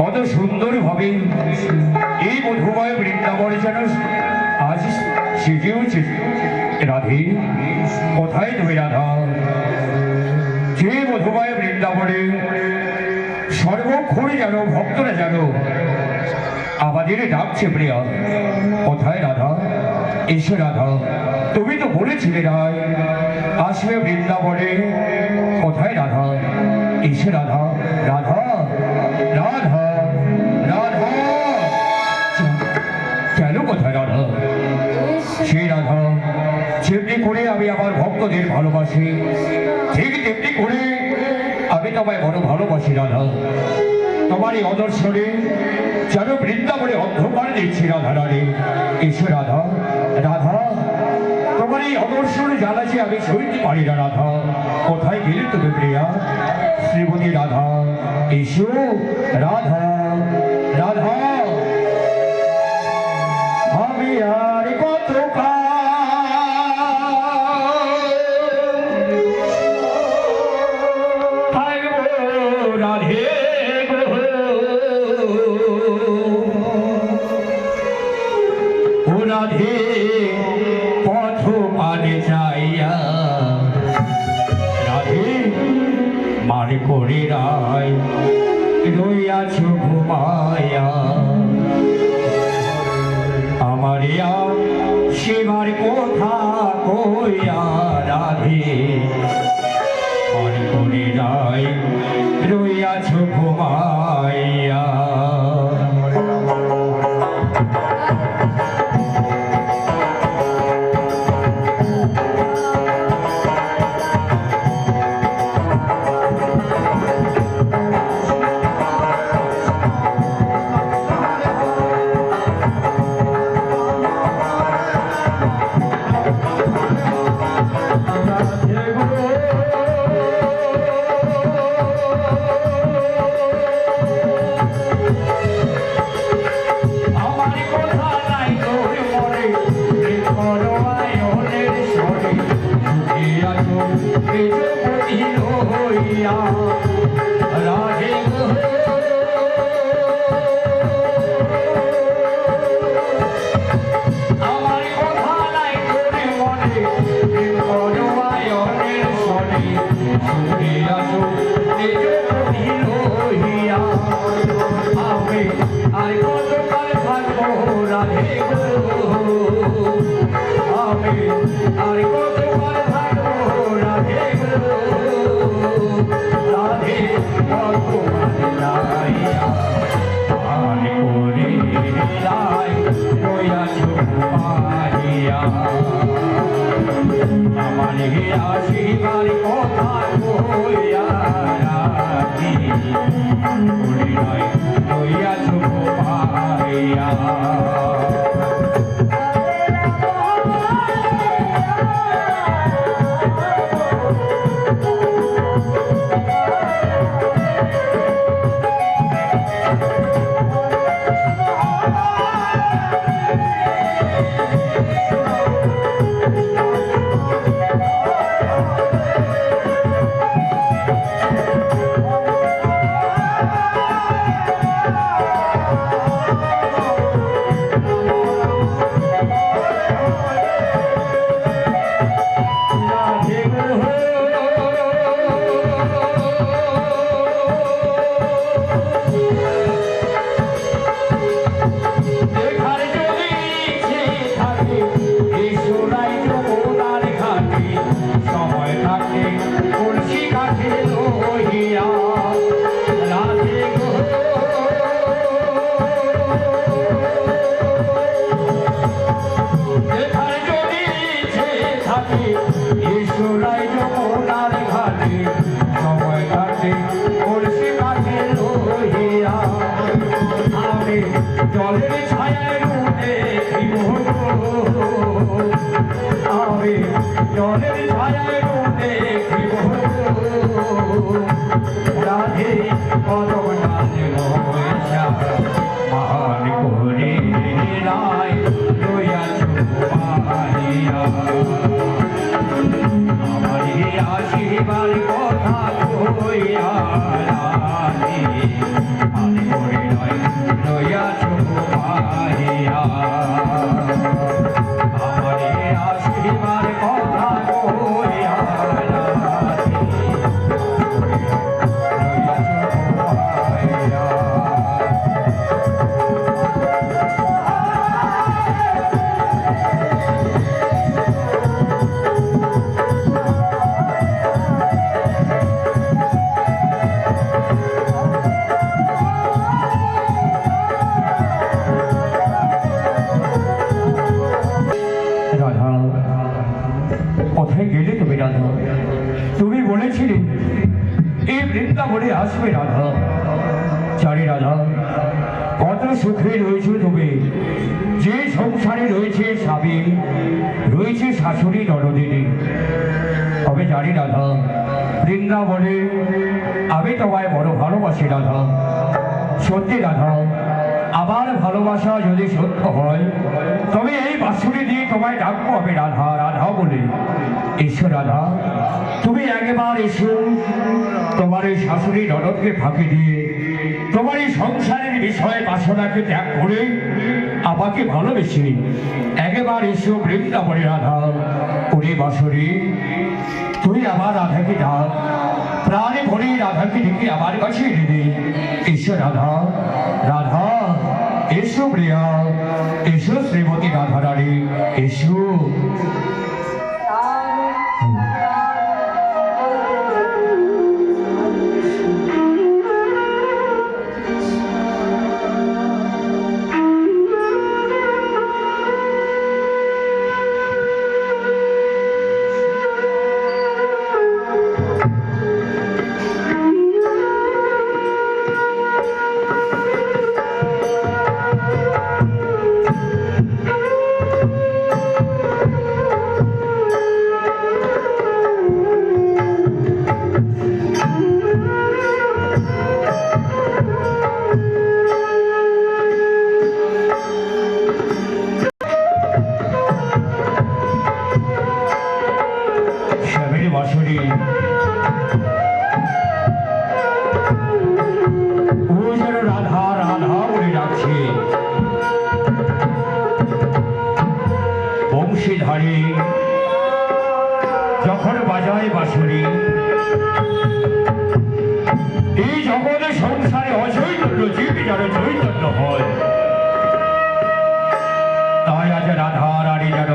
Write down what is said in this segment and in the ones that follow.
কত সুন্দরভাবে এই মধুময় বৃন্দাবনে যেন আজ সেজে। উঠেছে রাধে, কোথায় তুমি রাধা? যে মধুময় বৃন্দাবনে সর্বক্ষণে যেন, ভক্তরা যেন আমাদের ডাকছে প্রিয়া, কোথায় রাধা? এসে রাধা, তুমি তো বলেছিলে রায়, আসবে বৃন্দাবনে, কোথায় রাধা? এসে রাধা রাধা ভক্তদের ভালোবাসি। ঠিক তেমনি করে আমি তোমায় বড় ভালোবাসি, রাধা। তোমার এই অদর্শনে যেন বৃন্দাবনে অন্ধকার দিচ্ছি রাধা রানী এসো, রাধা। রাধা, তোমার এই অদর্শনে জানাচ্ছি আমি সইতে পারি না, রাধা। কোথায় গেলে তুমি, প্রিয়া? শ্রীমতী রাধা, এসো, রাধা। রাধা মার করে রায়, রইয়াছ ঘুমায়া আমার ইয়া শিবার কথা কইয়া রাধে। মন করে রায়, রইয়াছ ঘুমাইয়া। হইয়া করে আসবে রাধা। চারি রাধা, কত সুখে রয়েছে তুমি। যে সংসারে রয়েছে স্বামী, রয়েছে শাশুড়ি, নরদিনী। তবে জানি রাধা, বৃন্দাবনে আমি তোমায় বড় ভালোবাসি রাধা। সত্যি রাধা আমার ভালোবাসা যদি সত্য হয়, তবে এই বাসুরি দিয়ে তোমায় ডাকবো আমি রাধা রাধা বলে। এসো রাধা, তুমি একবার এসো, তোমার এই শাশুড়ি ননদকে ফাঁকি দিয়ে, তোমার এই সংসারের বিষয়ে বাসনাকে ত্যাগ করে আমাকে ভালোবেসে একবার এসো বৃন্দাবনে রাধা, ওরে বাসুরি, তুই আমার রাধাকে ডাক। প্রাণে ভরে রাধাকে ডেকে আমার কাছে এনে দে এসো রাধা রাধা, এসো প্রিয়া, এসো শ্রীমতী রাধা রানী এসো। যখন বাজায় বাঁশুরি, এই জগতে সংসারে অচৈতন্য জীব যেন চৈতন্য হয়। তাই আজ রাধা রানী যেন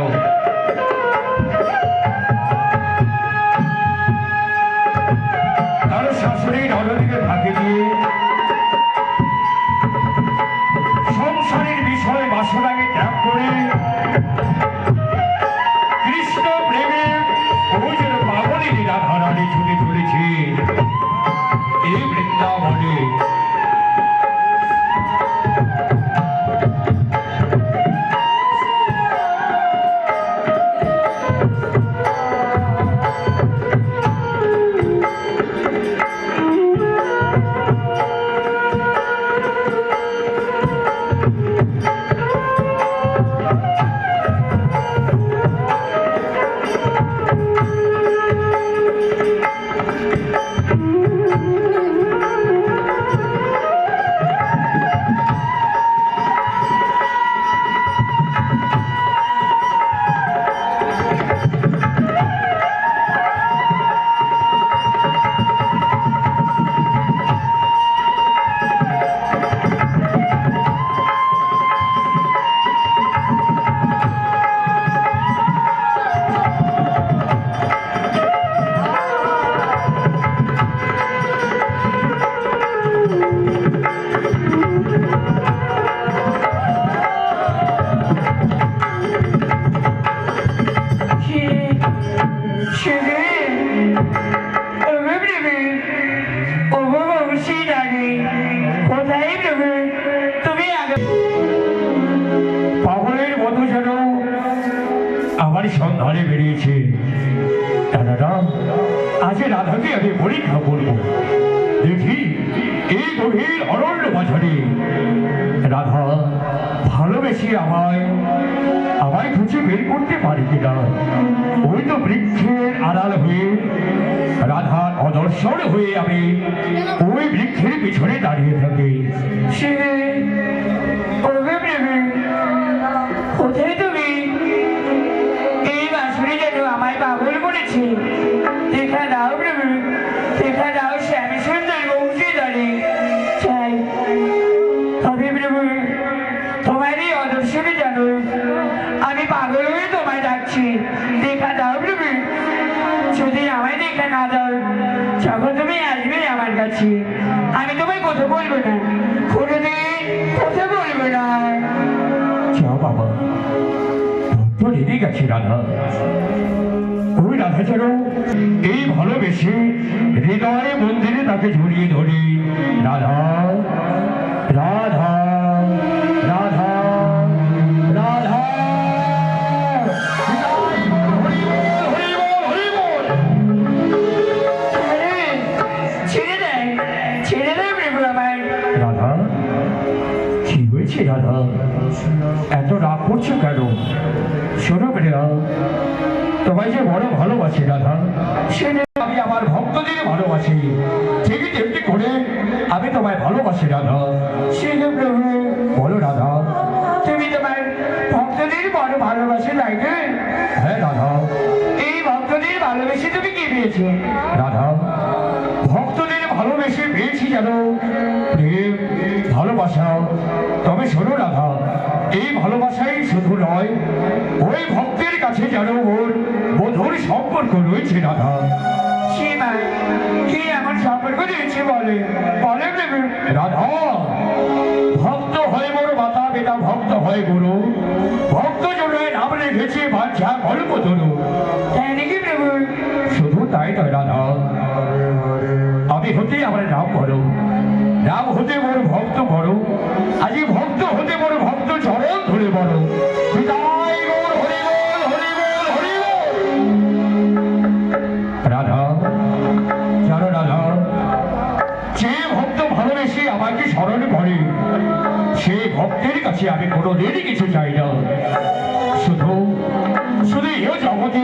আমার সন্ধানে বেরিয়েছে। দাদারা আজ রাধাকে আমি পরীক্ষা করব। দেখি এই গভীর অরণ্য বাজারে রাধা, ভালোবেসে আমায় আমায় খুঁজে বের করতে পারি কিনা? ওই তো বৃক্ষের আড়াল হয়ে রাধার অদর্শন হয়ে আমি ওই বৃক্ষের পিছনে দাঁড়িয়ে থাকি। সে কাছে আমি তোমায় কথা বলব না। কথা বলব না। বাবা তো রেগে গেছে রাধা। রাধা যেন এই ভালোবেসে হৃদয়ে মন্দিরে তাকে ঝুলিয়ে ধরি। রাধা রাধা। হয়েছে রাধা এত রাগ করছ কেন? শোনো প্রিয়া, তোমায় যে বড় ভালোবাসি রাধা সেটা আমি আমার ভক্তদের ভালোবাসি। ঠিকই তেমনি করে আমি তোমায় ভালোবাসি রাধা সে যে প্রভু, বলো রাধা তুমি তোমার ভক্তদের বড় ভালোবাসে তাই হ্যাঁ রাধা এই ভক্তদের ভালোবেসে তুমি কি পেয়েছ? দাদা, ভক্তদের ভালোবেসে পেয়েছি প্রেম ভালোবাসা। তবে শোনো রাধা এই ভালোবাসাই শুধু নয় ওই ভক্তের কাছে যেন ওর মধুর সম্পর্ক রয়েছে রাধা। কি এমন সম্পর্ক দিয়েছে বলে? বলে রাধা ভক্ত হয় মোর মাতা বেটা ভক্ত হয় গুরু। ভক্ত জনে নাম রেখেছে বাঞ্ছা গল্প ধরু তাই নাকি শুধু তাই নয় রাধা আমি হতেই আমার নাম বড় নাম হতে বড় ভক্ত কাছে আমি কোনোদিনই কিছু চাই না। শুধু শুধু এও জগতে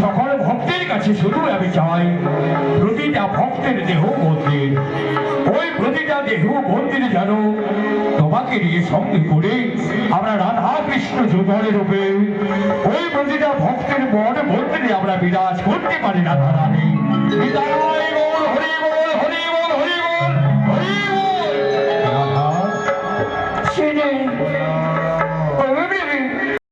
সকল ভক্তের কাছে শুধু আমি চাই, প্রতিটা ভক্তের দেহ মন্দির। ওই প্রতিটা দেহ মন্দিরে যেন তোমাকে নিয়ে সঙ্গে করে আমরা রাধা কৃষ্ণ যুগলের রূপে, ওই প্রতিটা ভক্তের মন মন্দিরে আমরা বিরাজ করতে পারি, রাধা রানী। হরি